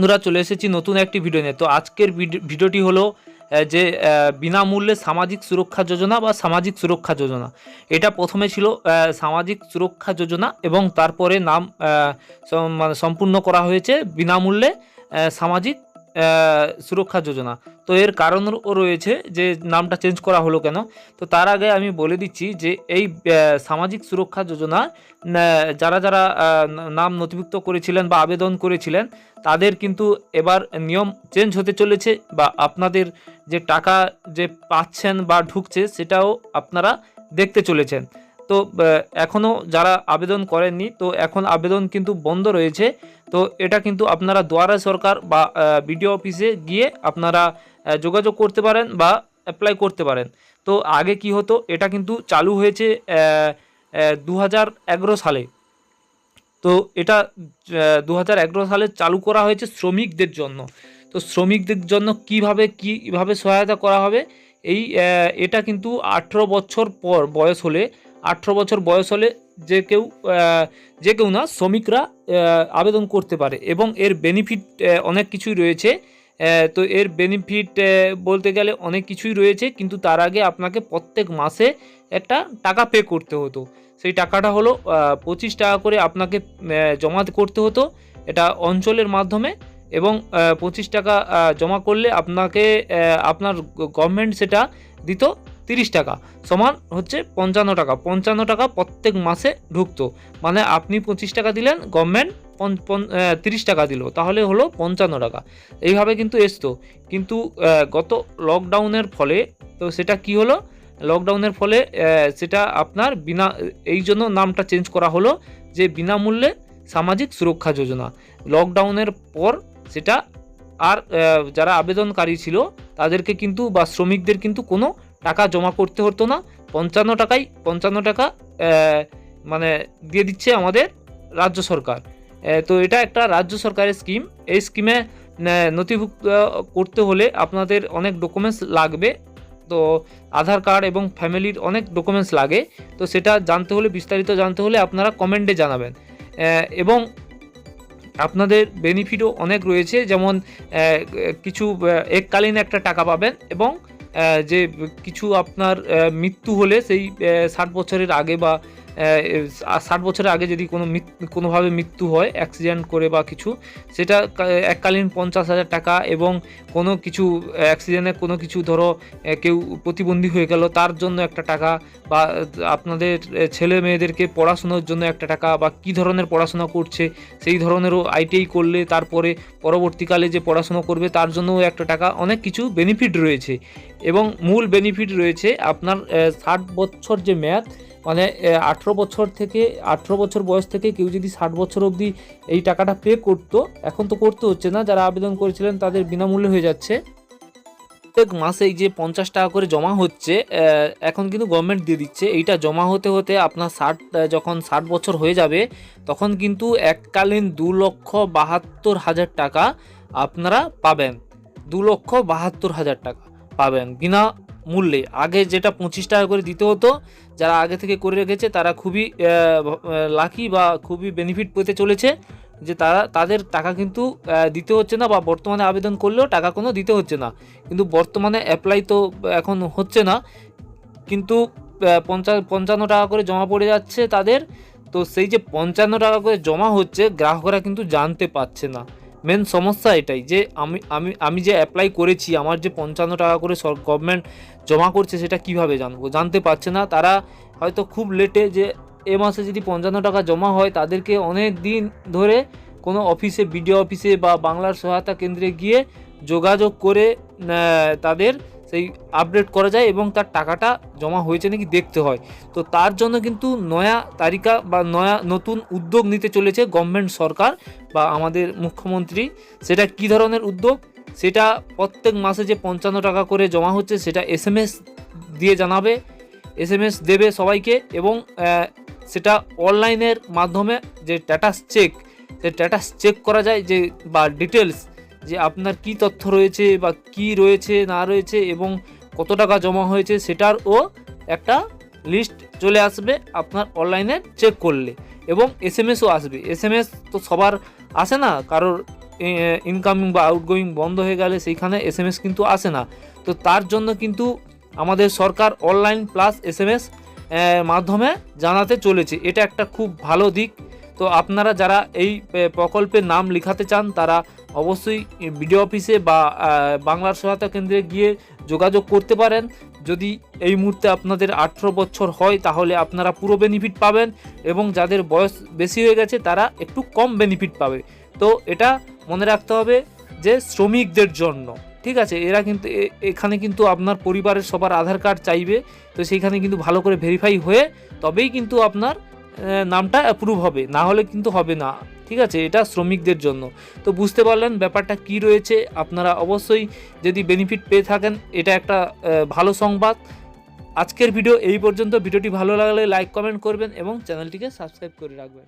বন্ধুরা চলে এসেছি নতুন একটি ভিডিও নিয়ে। তো আজকের ভিডি- ভিডিওটি হলো যে বিনামূল্যে সামাজিক সুরক্ষা যোজনা বা সামাজিক সুরক্ষা যোজনা। এটা প্রথমে ছিল সামাজিক সুরক্ষা যোজনা এবং তারপরে নাম মানে সম্পূর্ণ করা হয়েছে বিনামূল্যে সামাজিক সুরক্ষা যোজনা। তো এর কারণও রয়েছে যে নামটা চেঞ্জ করা হলো কেন? তো তার আগে আমি বলে দিচ্ছি যে এই সামাজিক সুরক্ষা যোজনা যারা যারা নাম নথিভুক্ত করেছিলেন বা আবেদন করেছিলেন, তাদের কিন্তু এবার নিয়ম চেঞ্জ হতে চলেছে বা আপনাদের যে টাকা যে পাচ্ছেন বা ঢুকছে সেটাও আপনারা দেখতে চলেছেন। তো এখনও যারা আবেদন করেননি, তো এখন আবেদন কিন্তু বন্ধ রয়েছে। তো এটা কিন্তু আপনারা দুয়ারে সরকার বা বিডিও অফিসে গিয়ে আপনারা যোগাযোগ করতে পারেন বা অ্যাপ্লাই করতে পারেন। তো আগে কি হতো, এটা কিন্তু চালু হয়েছে দু হাজার এগারো সালে। তো এটা দু হাজার এগারো সালে চালু করা হয়েছে শ্রমিকদের জন্য। তো শ্রমিকদের জন্য কীভাবে, কীভাবে সহায়তা করা হবে, এই এটা কিন্তু আঠেরো বছর পর বয়স হলে, আঠেরো বছর বয়স হলে যে কেউ যে কেউ না, শ্রমিকরা আবেদন করতে পারে এবং এর বেনিফিট অনেক কিছুই রয়েছে। তো এর বেনিফিট বলতে গেলে অনেক কিছুই রয়েছে, কিন্তু তার আগে আপনাকে প্রত্যেক মাসে একটা টাকা পে করতে হতো। সেই টাকাটা হলো পঁচিশ টাকা করে আপনাকে জমা করতে হতো এটা অঞ্চলের মাধ্যমে এবং পঁচিশ টাকা জমা করলে আপনাকে আপনার গভর্নমেন্ট সেটা দিত। তিরিশ টাকা সমান হচ্ছে পঞ্চান্ন টাকা। পঞ্চান্ন টাকা প্রত্যেক মাসে ঢুকতো। মানে আপনি পঁচিশ টাকা দিলেন গভর্নমেন্ট তিরিশ টাকা দিল। তাহলে হলো পঞ্চান্ন টাকা। এইভাবে কিন্তু এসতো। কিন্তু গত লকডাউনের ফলে তো সেটা কি হলো? লকডাউনের ফলে সেটা আপনার বিনা, এই জন্য নামটা চেঞ্জ করা হলো যে বিনামূল্যে সামাজিক সুরক্ষা যোজনা। লকডাউনের পর সেটা আর যারা আবেদনকারী ছিল, তাদেরকে কিন্তু বা শ্রমিকদের কিন্তু কোনো টাকা জমা করতে হতো না, পঞ্চান্ন টাকাই, পঞ্চান্ন টাকা মানে দিয়ে দিচ্ছে আমাদের রাজ্য সরকার। তো এটা একটা রাজ্য সরকারের স্কিম এই স্কিমে নথিভুক্ত করতে হলে আপনাদের অনেক ডকুমেন্টস লাগবে। তো আধার কার্ড এবং ফ্যামিলির অনেক ডকুমেন্টস লাগে। তো সেটা জানতে হলে, বিস্তারিত জানতে হলে আপনারা কমেন্টে জানাবেন। এবং আপনাদের বেনিফিটও অনেক রয়েছে। যেমন কিছু এককালীন একটা টাকা পাবেন এবং যে কিছু আপনার মৃত্যু হলে সেই ষাট বছরের আগে বা ষাট বছরের আগে যদি কোনো কোনোভাবে মৃত্যু হয় অ্যাক্সিডেন্ট করে বা কিছু, সেটা এককালীন পঞ্চাশ হাজার টাকা এবং কোনো কিছু অ্যাক্সিডেন্টে কোনো কিছু ধরো কেউ প্রতিবন্ধী হয়ে গেল, তার জন্য একটা টাকা বা আপনাদের ছেলে মেয়েদেরকে পড়াশোনার জন্য একটা টাকা বা কী ধরনের পড়াশোনা করছে, সেই ধরনেরও আইটিআই করলে তারপরে পরবর্তীকালে যে পড়াশোনা করবে, তার জন্যও একটা টাকা, অনেক কিছু বেনিফিট রয়েছে। এবং মূল বেনিফিট রয়েছে আপনার ষাট বছর যে মেয়াদ মানে আঠেরো বছর থেকে, আঠেরো বছর বয়স থেকে কেউ যদি ষাট বছর অবধি এই টাকাটা পে করতো, এখন তো করতে হচ্ছে না। যারা আবেদন করেছিলেন তাদের বিনামূল্যে হয়ে যাচ্ছে। প্রত্যেক মাসে এই যে পঞ্চাশ টাকা করে জমা হচ্ছে এখন কিন্তু গভর্নমেন্ট দিয়ে দিচ্ছে। এইটা জমা হতে হতে আপনার ষাট যখন ষাট বছর হয়ে যাবে, তখন কিন্তু এককালীন দু লক্ষ বাহাত্তর হাজার টাকা আপনারা পাবেন। দু লক্ষ বাহাত্তর হাজার টাকা পাবেন। বিনা মূল্যে। আগে যেটা পঁচিশ টাকা করে দিতে হতো, যারা আগে থেকে করে রেখেছে, তারা খুবই লাকি বা খুবই বেনিফিট পেতে চলেছে যে তারা, তাদের টাকা কিন্তু দিতে হচ্ছে না বা বর্তমানে আবেদন করলেও টাকা কোনো দিতে হচ্ছে না। কিন্তু বর্তমানে অ্যাপ্লাই তো এখন হচ্ছে না, কিন্তু পঞ্চা, পঞ্চান্ন টাকা করে জমা পড়ে যাচ্ছে তাদের। তো সেই যে পঞ্চান্ন টাকা করে জমা হচ্ছে, গ্রাহকরা কিন্তু জানতে পারছে না। মেন সমস্যা এটাই যে আমি আমি আমি যে অ্যাপ্লাই করেছি, আমার যে পঞ্চান্ন টাকা করে গভর্নমেন্ট জমা করছে সেটা কীভাবে জানব? জানতে পারছে না। তারা হয়তো খুব লেটে যে এ মাসে যদি পঞ্চান্ন টাকা জমা হয়, তাদেরকে অনেক দিন ধরে কোনো অফিসে বিডিও অফিসে বা বাংলার সহায়তা কেন্দ্রে গিয়ে যোগাযোগ করে তাদের সেই আপডেট করা যায় এবং তার টাকাটা জমা হয়েছে নাকি দেখতে হয়। তো তার জন্য কিন্তু নয়া তালিকা বা নয়া নতুন উদ্যোগ নিতে চলেছে গভর্নমেন্ট সরকার বা আমাদের মুখ্যমন্ত্রী। সেটা কি ধরনের উদ্যোগ? সেটা প্রত্যেক মাসে যে পঞ্চান্ন টাকা করে জমা হচ্ছে সেটা এস দিয়ে জানাবে। এস দেবে সবাইকে এবং সেটা অনলাইনের মাধ্যমে যে স্ট্যাটাস চেক সে স্ট্যাটাস চেক করা যায় যে বা ডিটেলস যে আপনার কি তথ্য রয়েছে বা কি রয়েছে, না রয়েছে এবং কত টাকা জমা হয়েছে সেটারও একটা লিস্ট চলে আসবে আপনার অনলাইনে চেক করলে এবং এস এম এসও আসবে। এস এম এস তো সবার আসে না, কারোর ইনকামিং বা আউটগোয়িং বন্ধ হয়ে গেলে সেইখানে এস এম এস কিন্তু আসে না। তো তার জন্য কিন্তু আমাদের সরকার online plus S M S মাধ্যমে জানাতে চলেছে। এটা একটা খুব ভালো দিক। তো আপনারা যারা এই প্রকল্পের নাম লেখাতে চান, তারা অবশ্যই বিডিও অফিসে বা বাংলার সহায়তা কেন্দ্রে গিয়ে যোগাযোগ করতে পারেন। যদি এই মুহূর্তে আপনাদের আঠেরো বছর হয়, তাহলে আপনারা পুরো বেনিফিট পাবেন এবং যাদের বয়স বেশি হয়ে গেছে, তারা একটু কম বেনিফিট পাবে। তো এটা মনে রাখতে হবে যে শ্রমিকদের জন্য, ঠিক আছে? এরা কিন্তু এখানে কিন্তু আপনার পরিবারের সবার আধার কার্ড চাইবে, তো সেইখানে কিন্তু ভালো করে ভেরিফাই হয়ে, তবেই কিন্তু আপনার নামটা অ্যাপ্রুভ হবে, না হলে কিন্তু হবে না, ঠিক আছে? এটা শ্রমিকদের জন্য। তো বুঝতে পারলেন ব্যাপারটা কি রয়েছে? আপনারা অবশ্যই যদি বেনিফিট পেয়ে থাকেন, এটা একটা ভালো সংবাদ। আজকের ভিডিও এই পর্যন্ত। ভিডিওটি ভালো লাগলে লাইক কমেন্ট করবেন এবং চ্যানেলটিকে সাবস্ক্রাইব করে রাখবেন।